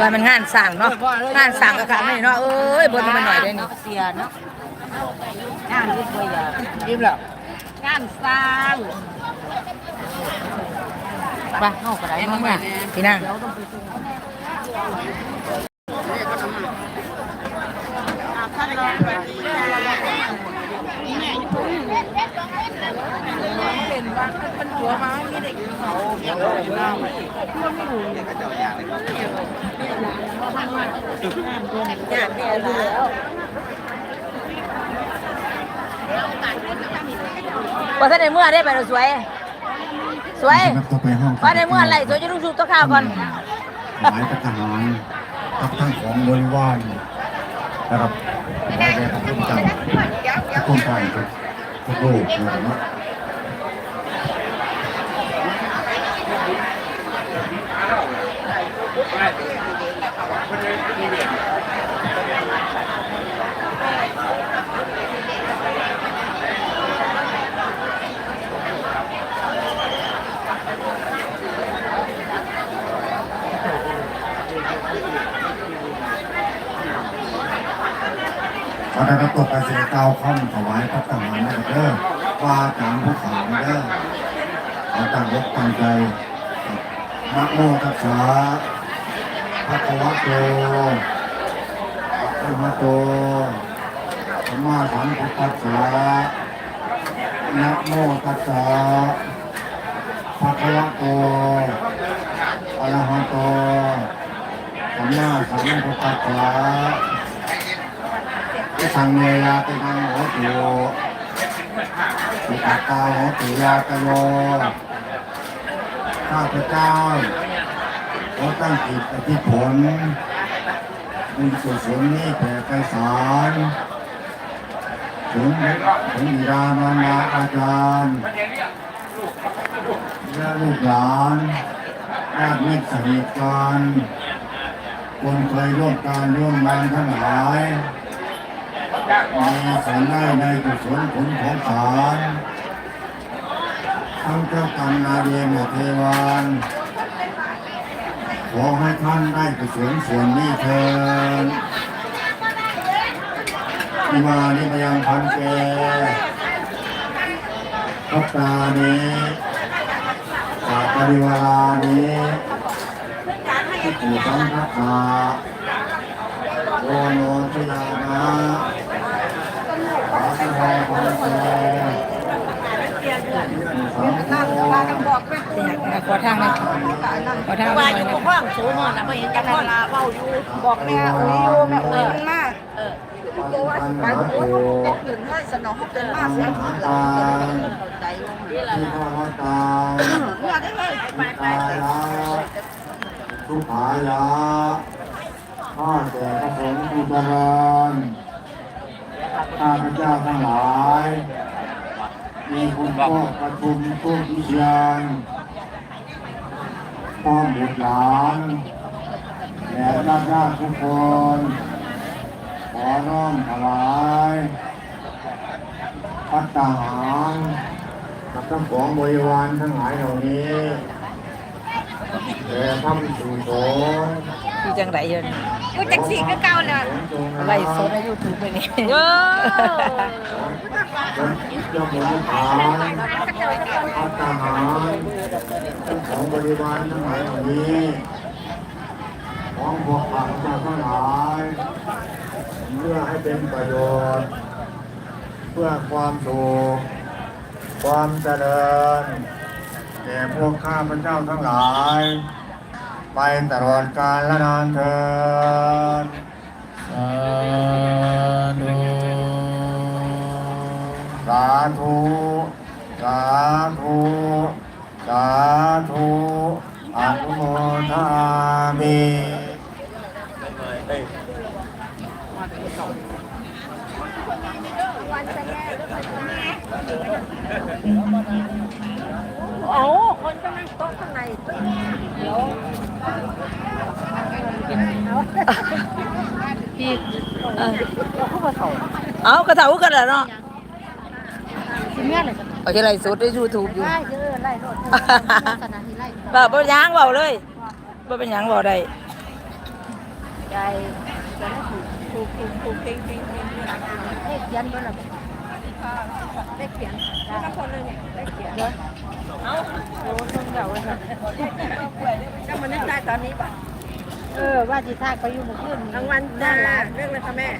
ว่ามันงานสั่งเนาะงานสั่งกะค่ะนี่เนาะเอ้ยบ่มันหน่อยได้นี่เสียเนาะงานที่ตัวอย่างยิ้มแล้วงานสร้างไปเข้ากระไดมาแม่พี่นางว่าถ้าในเมื่อได้ไปเราสวย สวยนะครับต่อไปห้องว่าในเมื่ออะไรสวยจะรู้สึกตัวข้าวก่อนหมายประทหารกับทั้งของบริวารนะครับไว้แด่พระคุณเจ้าทุกคนท่านทุกทุกโลกนะครับ เนาได้รับตัวไปเสียเก้าข้อมถวายพระทหารนะครับเด้อว่าตามผู้ขาวเด้อเอาตั้งยกตั้งใจนะโมตัสสะภะคะวะโตอะระหะโตสัมมาสัมพุทธัสสะนะโมตัสสะภะคะวะโตอะระหะโตสัมมาสัมพุทธัสสะ สังเวยาตินังโหตุสุตตาโหตุยาตโยข้าพเจ้าขอตั้งจิตอธิผลบุญกุศลนี้แผ่ไปสารถึงถึงบิดามารดาอาจารย์และลูกหลานญาติมิตรสนิทกันคนเคยร่วมการร่วมงานทั้งหลาย มีส่วนได้ในกุศลผลของสารทั้งเจ้ากรรมนายเวรและเทวานขอให้ท่านได้กุศลส่วนนี้เถิดอิมานิมยังพันเกพัตตานิสาปริวารานิที่ปู่สังฆาโอโนทยานะ ขอทางนะขอทางหน่ว่าอยอยู่นะห้องสูงน่ะไม่เห็นจักคนละเว้าอยู่บอกแม่อุ้ยอยู่แม่อุ้ยมันมาเออไปโอ้ตื่นให้สนองเป็นมากเสียงหลังใจนี่แหละที่พ่อตาเมื่อได้เลยไปไปตาทุกขายะข้าแต่พระสงฆ์ผู้เจริญข้าพเจ้าทั้งหลาย มีคุณพ่อประชุมทุกวิญญาณพ่อบุตรหลานและญาติญาติทุกคน ขอน้อมถวายพัตตาหารกับทั้งของบริวารทั้งหลายเหล่านี้แต่ทำสู่สงฆ์คือจังไรเยอะ กูจักสีก็เก่า เลยไล่สดในยูทูบไปนี่เออเจ้าบริวารพัตตาหารของบริวารทั้งหลายเหล่านี้ของพวกข้าพเจ้าทั้งหลายเพื่อให้เป็นประโยชน์ เพื่อความสุขความเจริญแก่พวกข้าพเจ้าทั้งหลาย ไปตลอดกาลและนานเถิด สาธุสาธุสาธุสาธุอนุโมทามิโอ้คนก็นั่งโต๊ะข้างในเดี๋ยว พี่เอากระเถากันแล้วเนาะสิเมียเลยเอาที่ไรสดในยูทูบอยู่ไล่เด้อไล่รถขนาดที่ไล่แบบบ่ยางเบาเลยเบ่เป็นหยังบ่ได้ยายจะได้ถูกถูกถูกถูกเก่งเก่งเก่งเลขเขียนบ่ล่ะเลขเขียนทุกคนเลยเนี่ยเลขเขียนเด้อเอาโอ้ต้องเดาเลยค่ะจะมานึกได้ตอนนี้ป่ะ เออว่าสิทากไปอยู่เมื่อคืนรางวันด้านหลังเรื่องอะไรคะแม่